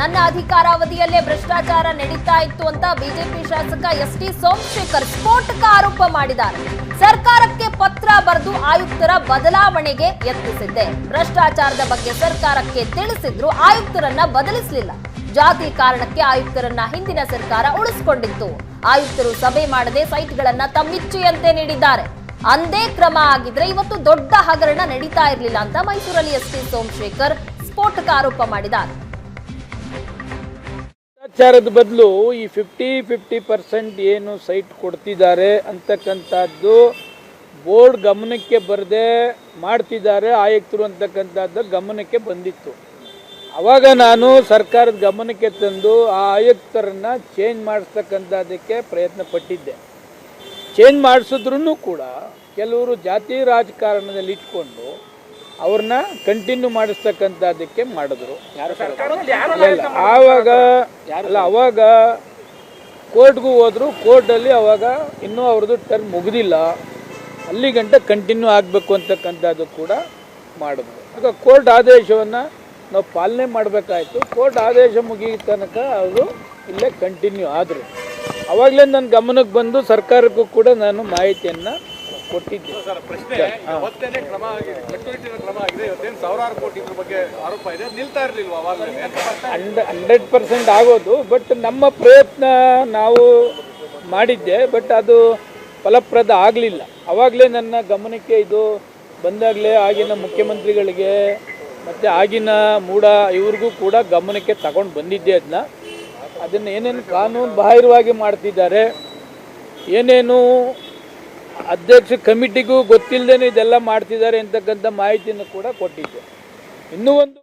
ನನ್ನ ಅಧಿಕಾರಾವಧಿಯಲ್ಲೇ ಭ್ರಷ್ಟಾಚಾರ ನಡೀತಾ ಇತ್ತು ಅಂತ ಬಿಜೆಪಿ ಶಾಸಕ ಎಸ್ ಟಿ ಸೋಮಶೇಖರ್ ಸ್ಫೋಟಕ ಆರೋಪ ಮಾಡಿದ್ದಾರೆ. ಸರ್ಕಾರಕ್ಕೆ ಪತ್ರ ಬರೆದು ಆಯುಕ್ತರ ಬದಲಾವಣೆಗೆ ಯತ್ನಿಸಿದ್ದೆ. ಭ್ರಷ್ಟಾಚಾರದ ಬಗ್ಗೆ ಸರ್ಕಾರಕ್ಕೆ ತಿಳಿಸಿದ್ರು ಆಯುಕ್ತರನ್ನ ಬದಲಿಸಲಿಲ್ಲ. ಜಾತಿ ಕಾರಣಕ್ಕೆ ಆಯುಕ್ತರನ್ನ ಹಿಂದಿನ ಸರ್ಕಾರ ಉಳಿಸಿಕೊಂಡಿತ್ತು. ಆಯುಕ್ತರು ಸಭೆ ಮಾಡದೆ ಸೈಟ್ಗಳನ್ನ ತಮ್ಮಿಚ್ಛೆಯಂತೆ ನೀಡಿದ್ದಾರೆ. ಅಂದೇ ಕ್ರಮ ಆಗಿದ್ರೆ ಇವತ್ತು ದೊಡ್ಡ ಹಗರಣ ನಡೀತಾ ಇರಲಿಲ್ಲ ಅಂತ ಮೈಸೂರಲ್ಲಿ ಎಸ್ ಟಿ ಸೋಮಶೇಖರ್ ಸ್ಫೋಟಕ ಆರೋಪ ಮಾಡಿದ್ದಾರೆ. ಭ್ರಷ್ಟಾಚಾರದ ಬದಲು ಈ ಫಿಫ್ಟಿ ಫಿಫ್ಟಿ ಪರ್ಸೆಂಟ್ ಏನು ಸೈಟ್ ಕೊಡ್ತಿದ್ದಾರೆ ಅಂತಕ್ಕಂಥದ್ದು ಬೋರ್ಡ್ ಗಮನಕ್ಕೆ ಬರದೆ ಮಾಡ್ತಿದ್ದಾರೆ ಆಯುಕ್ತರು ಅಂತಕ್ಕಂಥದ್ದು ಗಮನಕ್ಕೆ ಬಂದಿತ್ತು. ಅವಾಗ ನಾನು ಸರ್ಕಾರದ ಗಮನಕ್ಕೆ ತಂದು ಆ ಆಯುಕ್ತರನ್ನ ಚೇಂಜ್ ಮಾಡಿಸ್ತಕ್ಕಂಥದ್ದಕ್ಕೆ ಪ್ರಯತ್ನ ಪಟ್ಟಿದ್ದೆ. ಚೇಂಜ್ ಮಾಡಿಸಿದ್ರೂ ಕೂಡ ಕೆಲವರು ಜಾತಿ ರಾಜಕಾರಣದಲ್ಲಿ ಇಟ್ಕೊಂಡು ಅವ್ರನ್ನ ಕಂಟಿನ್ಯೂ ಮಾಡಿಸ್ತಕ್ಕಂಥದ್ದಕ್ಕೆ ಮಾಡಿದ್ರು. ಆವಾಗ ಅಲ್ಲ ಅವಾಗ ಕೋರ್ಟ್ಗೂ ಹೋದ್ರು. ಕೋರ್ಟಲ್ಲಿ ಅವಾಗ ಇನ್ನೂ ಅವ್ರದ್ದು ಟರ್ಮ್ ಮುಗಿದಿಲ್ಲ. ಅಲ್ಲಿಗಂಟ ಕಂಟಿನ್ಯೂ ಆಗಬೇಕು ಅಂತಕ್ಕಂಥದ್ದು ಕೂಡ ಮಾಡಿದ್ರು. ಆಗ ಕೋರ್ಟ್ ಆದೇಶವನ್ನು ನಾವು ಪಾಲನೆ ಮಾಡಬೇಕಾಯಿತು. ಕೋರ್ಟ್ ಆದೇಶ ಮುಗಿಯ ತನಕ ಅವರು ಇಲ್ಲೇ ಕಂಟಿನ್ಯೂ ಆದರು. ಅವಾಗಲೇ ನನ್ನ ಗಮನಕ್ಕೆ ಬಂದು ಸರ್ಕಾರಕ್ಕೂ ಕೂಡ ನಾನು ಮಾಹಿತಿಯನ್ನು ಕೊಟ್ಟಿದ್ದೆ. ಸರ್ ಪ್ರಶ್ನೆ ಇವತ್ತೇನೆ ಕ್ರಮ ಆಗಿದೆ ಕಟ್ಟುನಿಟ್ಟಿನ ಕ್ರಮ ಆಗಿದೆ ಇವತ್ತೇನು ಸಾವಿರಾರು ಕೋಟಿ ಇದ್ರ ಬಗ್ಗೆ ಆರೋಪ ಇದೆ ನಿಲ್ತಾ ಇರ್ಲಿಲ್ವಾ ಹಂಡ್ರೆಡ್ ಪರ್ಸೆಂಟ್ ಆಗೋದು ಬಟ್ ನಮ್ಮ ಪ್ರಯತ್ನ ನಾವು ಮಾಡಿದ್ದೆ ಬಟ್ ಅದು ಫಲಪ್ರದ ಆಗಲಿಲ್ಲ. ಅವಾಗಲೇ ನನ್ನ ಗಮನಕ್ಕೆ ಇದು ಬಂದಾಗಲೇ ಆಗಿನ ಮುಖ್ಯಮಂತ್ರಿಗಳಿಗೆ ಮತ್ತು ಆಗಿನ ಮೂಡ ಇವ್ರಿಗೂ ಕೂಡ ಗಮನಕ್ಕೆ ತಗೊಂಡು ಬಂದಿದ್ದೆ ಅದನ್ನ ಅದನ್ನು ಏನೇನು ಕಾನೂನು ಬಾಹಿರವಾಗಿ ಮಾಡ್ತಿದ್ದಾರೆ ಏನೇನು ಅಧ್ಯಕ್ಷ ಕಮಿಟಿಗೂ ಗೊತ್ತಿಲ್ಲದೇ ಇದೆಲ್ಲ ಮಾಡ್ತಿದ್ದಾರೆ ಅಂತಕ್ಕಂಥ ಮಾಹಿತಿಯನ್ನು ಕೂಡ ಕೊಟ್ಟಿದ್ದೆ. ಇನ್ನೂ ಒಂದು